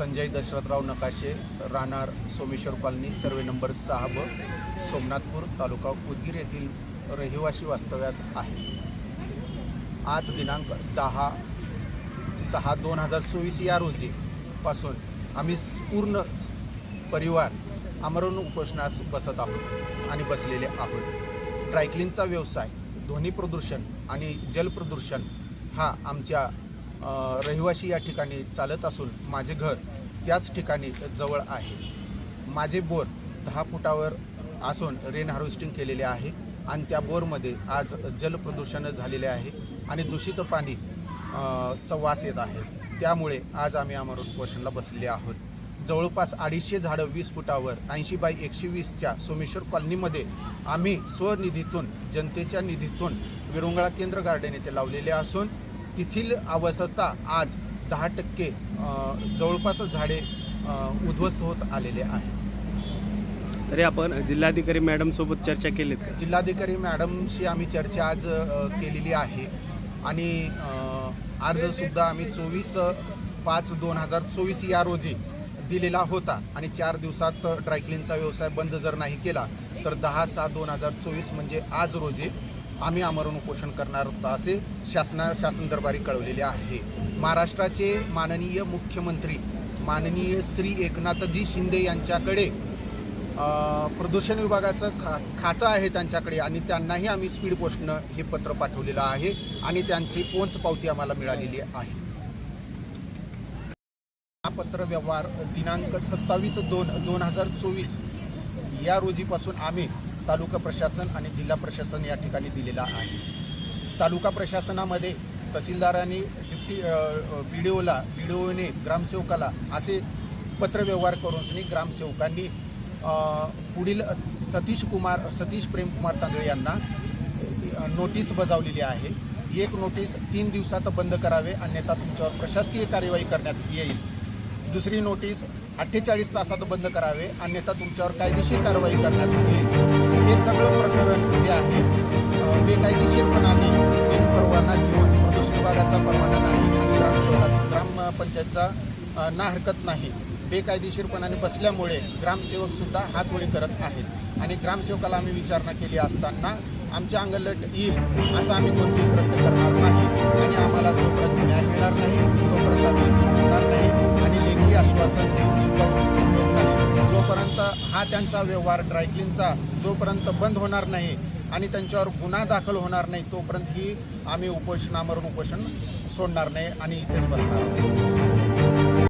संजय दशरथराव नकाशे राहणार Someshwar colony survey number सहा ब सोमनाथपूर तालुका उदगीर येथील रहिवासी वास्तव्यास आहे. आज दिनांक दहा सहा दोन हजार चोवीस या रोजीपासून आम्ही पूर्ण परिवार आमरण उपोषणास बसत आहोत आणि बसलेले आहोत. ड्रायक्लिनचा व्यवसाय ध्वनी प्रदूषण आणि जलप्रदूषण हा आमच्या रहिवाशी रहिवासी या ठिकाणी चालत असून माझे घर त्याच ठिकाणी जवळ आहे. माझे बोर दहा फुटावर असून रेन हार्वेस्टिंग केलेले आहे आणि त्या बोरमध्ये आज जलप्रदूषण झालेले आहे आणि दूषित पाणी अ, चा वास येत आहे. त्यामुळे आज आम्ही अमरून पोषणला बसलेले आहोत. जवळपास अडीचशे झाडं वीस फुटावर ऐंशी बाय एकशे वीसच्या सोमेश्वर कॉलनीमध्ये आम्ही स्वनिधीतून जनतेच्या निधीतून विरुंगळा केंद्र गार्डन येथे लावलेले असून तेथील अवस्था आज दहा टक्के जवळपास झाडे उद्ध्वस्त होत आलेले आहे. तरी आपण जिल्हाधिकारी मॅडम सोबत चर्चा केलीत का? जिल्हाधिकारी मॅडमशी आम्ही चर्चा आज केलेली आहे. आणि अ, अर्ज सुद्धा आम्ही चोवीस पाच दोन हजार चोवीस या रोजी दिलेला होता. आणि चार दिवसात ड्रायक्लिनचा व्यवसाय बंद जर नाही केला तर दहा सहा दोन हजार चोवीस म्हणजे आज रोजी आम्ही आमरण उपोषण करणार होतो असे शासना शासन दरबारी कळवलेले आहे. महाराष्ट्राचे माननीय मुख्यमंत्री माननीय श्री एकनाथजी शिंदे यांच्याकडे प्रदूषण विभागाचं खा खातं आहे त्यांच्याकडे आणि त्यांनाही आम्ही स्पीड पोस्टनं हे पत्र पाठवलेलं आहे आणि त्यांची पोच पावती आम्हाला मिळालेली आहे. हा पत्र व्यवहार दिनांक सत्तावीस दोन दोन हजार चोवीस या रोजीपासून आम्ही तालुका प्रशासन आणि जिल्हा प्रशासन या ठिकाणी दिलेला आहे. तालुका प्रशासनामध्ये तहसीलदारांनी डिप्टी बी डी ओला बी डी ओने ग्रामसेवकाला असे पत्रव्यवहार करून सनी ग्रामसेवकांनी पुढील सतीश कुमार सतीश प्रेमकुमार तांदळे यांना नोटीस बजावलेली आहे. एक नोटीस तीन दिवसात बंद करावे अन्यथा तुमच्यावर प्रशासकीय कार्यवाही करण्यात येईल. दुसरी नोटीस अठ्ठेचाळीस तासात बंद करावे अन्यथा तुमच्यावर कायदेशीर कारवाई करण्यात येईल. हे सगळं प्रकरण जे आहे अ, बेकायदेशीरपणाने परवाना घेऊन प्रदूषण विभागाचा परवाना नाही आणि ग्रामसेवकाचा ग्रामपंचायतचा ना हरकत नाही बेकायदेशीरपणाने बसल्यामुळे ग्रामसेवक सुद्धा करत आहेत. आणि ग्रामसेवकाला आम्ही विचारणा केली असताना आमच्या अंगलट येईल असं आम्ही कोणतेही प्रयत्न करणार नाही आणि आम्हाला जोपर्यंत न्याय मिळणार नाही हा त्यांचा व्यवहार ड्रायक्लिनचा जोपर्यंत बंद होणार नाही आणि त्यांच्यावर गुन्हा दाखल होणार नाही तोपर्यंत ही आम्ही उपोषणामरून उपोषण सोडणार नाही आणि इथेच बसणार